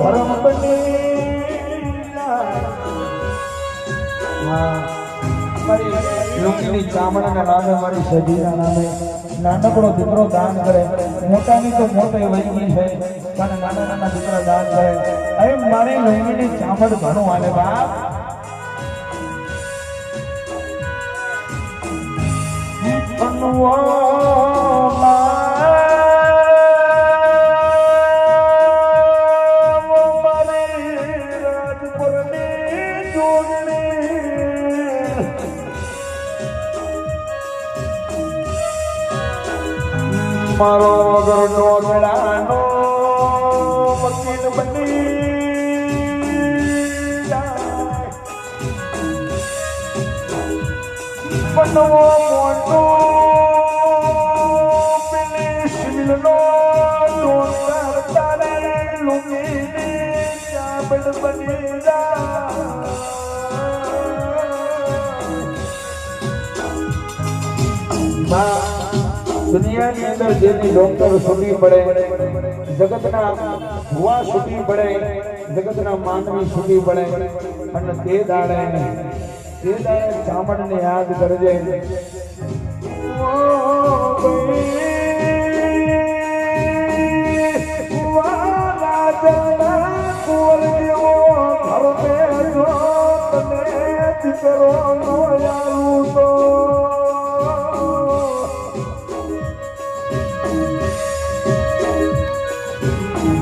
ધર્મ બની લુંગીની ચામડાના નાનકડો દીકરો દાન કરે. મોટાની તો મોટે વૈગી છે, પણ નાના નાના દીકરા દાન કરે. અરે મારી લુંગીની ચામડ ઘણું હાલે બાપ. મારો વગરનો મેળાનો વકીલ બની બનવો મોટો પેલી સિવિલનો જોરદાર તારે બની જાય. દુનિયાની અંદર જેની ડોક્ટર છૂટી પડે, જગતના ભુવા છૂટી પડે, જગતના માનવી છૂટી પડે, અને તે દાડે તે દાડે ચામડને યાદ કરજે.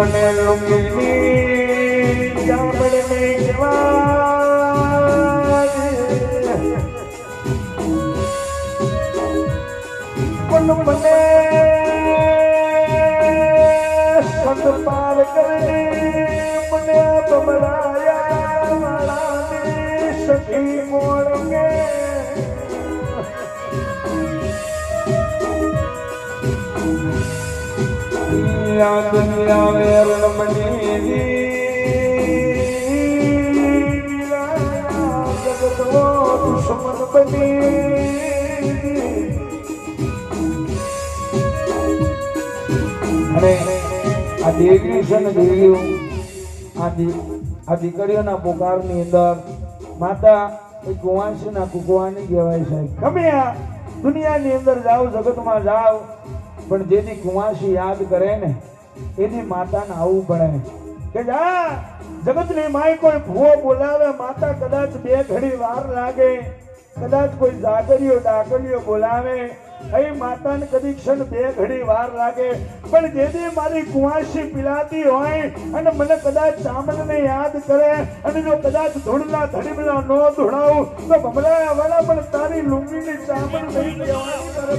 મને લુંગીની ચામડને કહેવાય પણ મને સંતપાલ કરી મને બબડાયા સખી મોળગે આ દુનિયા વેરણ જગતનો દુશ્મન બની અને આ દેવી છે ને દેવીઓ, આ પુકારની અંદર માતા એ કુંવાસીના કુકવાની કહેવાય સાહેબ ગમે દુનિયાની અંદર જાઓ, જગતમાં જાઓ પણ જેની કુંવાસી યાદ કરે ને, એની માતાને આવવું પડે કે જા, જગતની માય કોઈ ભૂવો બોલાવે, માતા કદાચ બે ઘડી વાર લાગે, કદાચ કોઈ જાગરીઓ ડાકરીઓ બોલાવે. અહીં માતાને કદી ક્ષણ બે ઘડી વાર લાગે, પણ જેથી મારી કુંવાસી પીલાતી હોય, અને મને કદાચ ચામડને યાદ કરે, અને જો કદાચ ધૂળના ધડીમલા નો ધૂળાવું તો ભમરાયા વાળા પણ તારી લુંગીની ચામડ નહીં કહેવાની તારે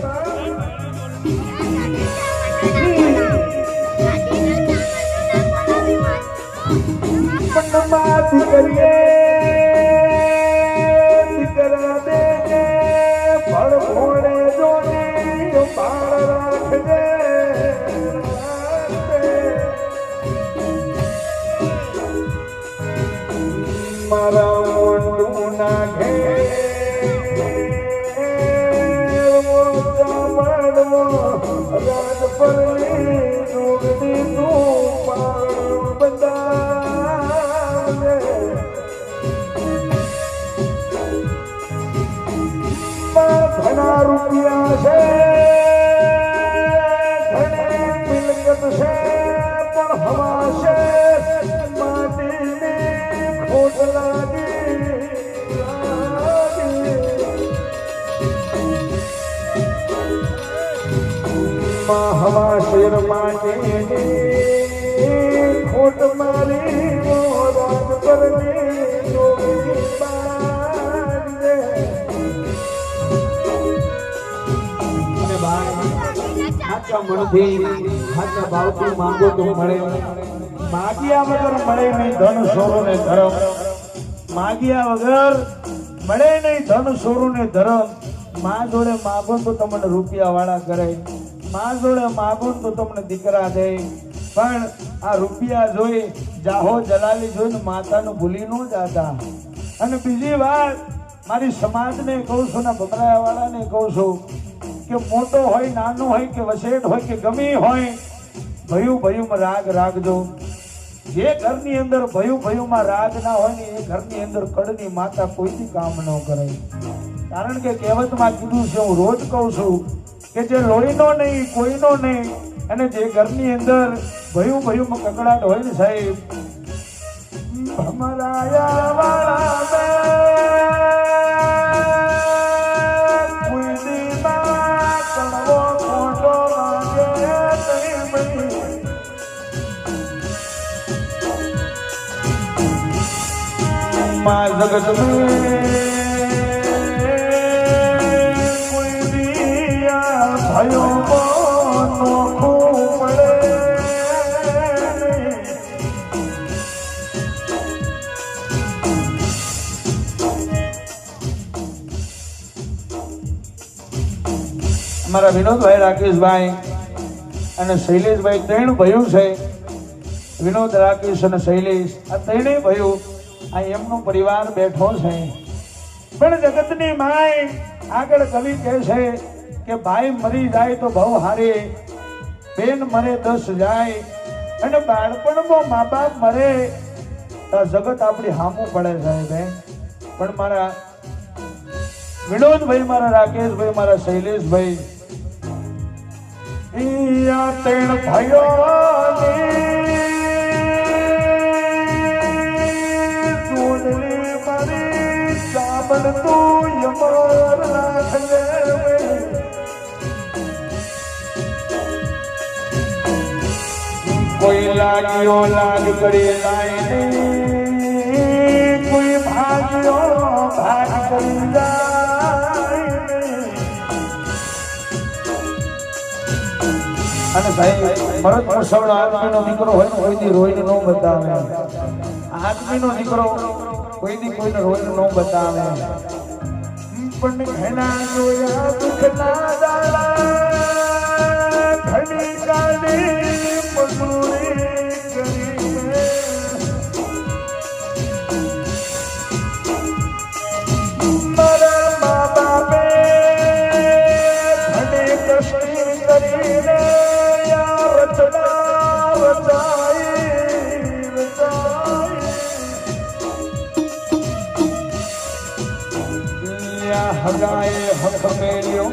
માં દીકરીએ દીકરા દેજે ફળ ભોળે જોને બાળ રાખજે મારા મોટું નાખે રાજ પરલી છે મિલકત છે પણ હવા છે માટીની ખોટ લાગી. હવા શેર માટીની ખોટ મારી સાચા મનથી ભાવથી માંગો તો મળે માગ્યા વગર મળે નહીં ધન સોરો ને ધર્મ. માગ્યા વગર મળે નહીં ધન સોરો ને ધર્મ. મા જોડે માગો તો તમને રૂપિયા વાળા કરે. મા જોડે માગો તો તમને દીકરા દે. પણ આ રૂપિયા જોઈ જાહો જલાલી જોઈને માતાનું ભૂલી ન જાતા. અને બીજી વાત, મારી સમાજને કહું છું, ને ભમરાયા વાળાને કહું છું કે મોટો હોય, નાનો હોય કે વસેટ હોય કે ગમે હોય, ભયું ભયુંમાં રાગ રાખજો. જે ઘરની અંદર ભયું ભયુંમાં રાગ ના હોય ને એ ઘરની અંદર કડની માતા કોઈથી કામ ન કરે. કારણ કે કહેવતમાં કીધું છે, હું રોજ કહું છું કે જે લોહીનો નહીં, કોઈનો નહીં, અને જે ઘરની અંદર ભયું ભયુંમાં કકડાટ હોય ને સાહેબ અમારા માં. જગત ભયો અમારા વિનોદભાઈ રાકેશભાઈ અને શૈલેષભાઈ ત્રણ ભયું છે. વિનોદ, રાકેશ અને શૈલેષ, આ ત્રણેય ભયું આ એમનો પરિવાર બેઠો છે. પણ જગતની માય આગળ કવિ કહે છે કે ભાઈ મરી જાય તો બહુ હારે. બેન મરે દસ જાય. અને બાળપણમાં મા બાપ મરે જગત આપણી હામું પડે સાહેબ હે. પણ મારા વિનોદભાઈ, મારા રાકેશભાઈ, મારા શૈલેષભાઈ ત્રણ ભાઈઓની ચામડ તું યમર કોઈ લાગ્યો લાગ કરી લાઈને કોઈ ભાગ્યો ભાગ કરી અને ભાઈ ભરત વસવડો આદમીનો દીકરો હોય ને, કોઈની રોઈને ન બતાવે. આદમીનો દીકરો કોઈની કોઈને રોલ ન બતાવે. પણ ઘણા જોયા દુઃખના દાડા ઘણી કાઢી હગાએ હક મેળ્યો.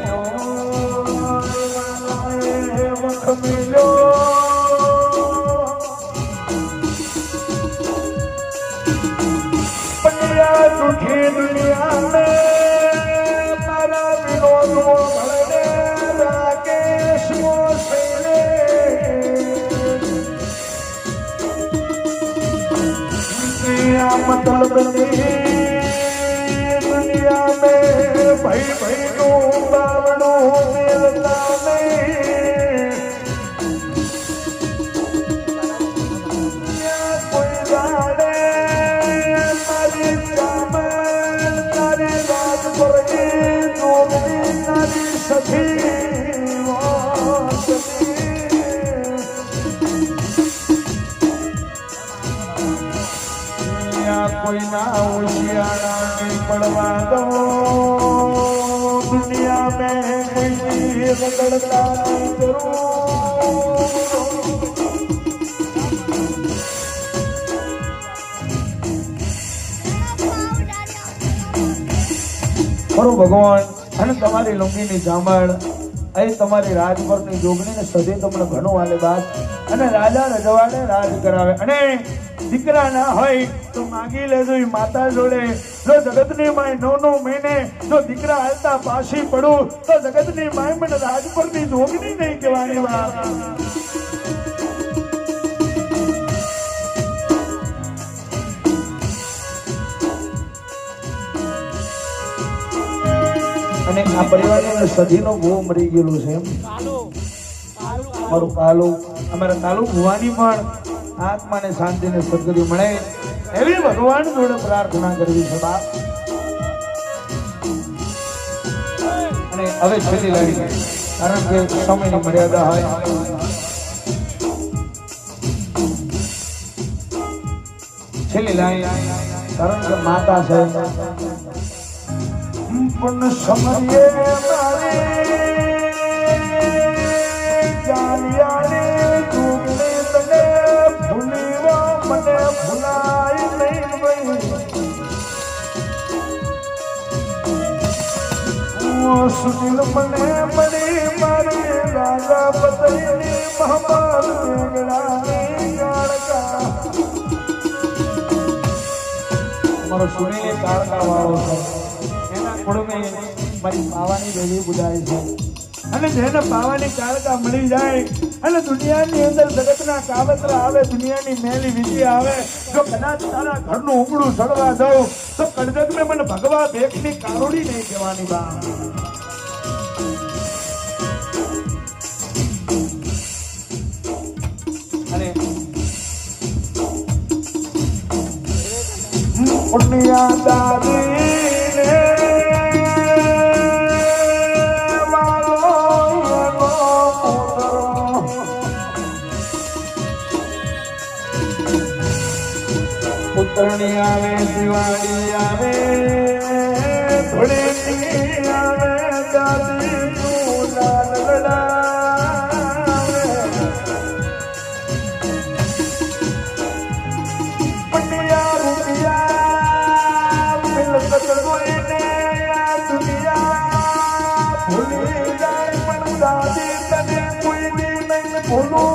હક મેલ્યો ખરું ભગવાન. અને તમારી લુંગીની ચામડ અહીં તમારી રાજપરની જોગણીને સદે તમને ઘણું આલે બાદ. અને રાજા રજવાડે રાજ કરાવે. અને દીકરા ના હોય તો માગી લેજો એ માતા જોડે. જો જગતની માય નવ નવ મહિને જો દીકરા હાલતા પાછી પડું તો જગતની માય મને રાજપરની જોગની નહીં કહેવાની વાત. અને આ પરિવારને સજીનો બહુ મરી ગયેલો છે એમ. મારું કાલુ અમારા કાલુ ભુવાની પણ આત્માને શાંતિને સદગતિ મળે એવી ભગવાન જોડે પ્રાર્થના કરવી છે બાપ. અને હવે છેલ્લી લાવી કારણ કે સમયની મર્યાદા હોય. છેલ્લી લાઈન, કારણ કે માતા છે. પણ સમયે મારી સુનિલ મને મળી મારી રાજા મેઘડાની કાળકા મારો સુનિલ કાળકા વાળો છે. એના કુળમે મારી પાવાની દેવી બુદાય છે. અને જેને પાવાની કાળકા મળી જાય અને દુનિયાની અંદર જગતના કાવતરા આવે દુનિયાની મેલી વિધિ આવે જો કદાચ તારા ઘરનું ઉમડું સડવા દઉં તો કડજગ મેં મને ભગવા ભેખની કારોડી નહીં કહેવાની બા. પુત્રની આવે દિવાળી આવે ધૂળેટી આવે દાદીનું લાલ લડાવે. નહીં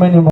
અહીંયા સમયની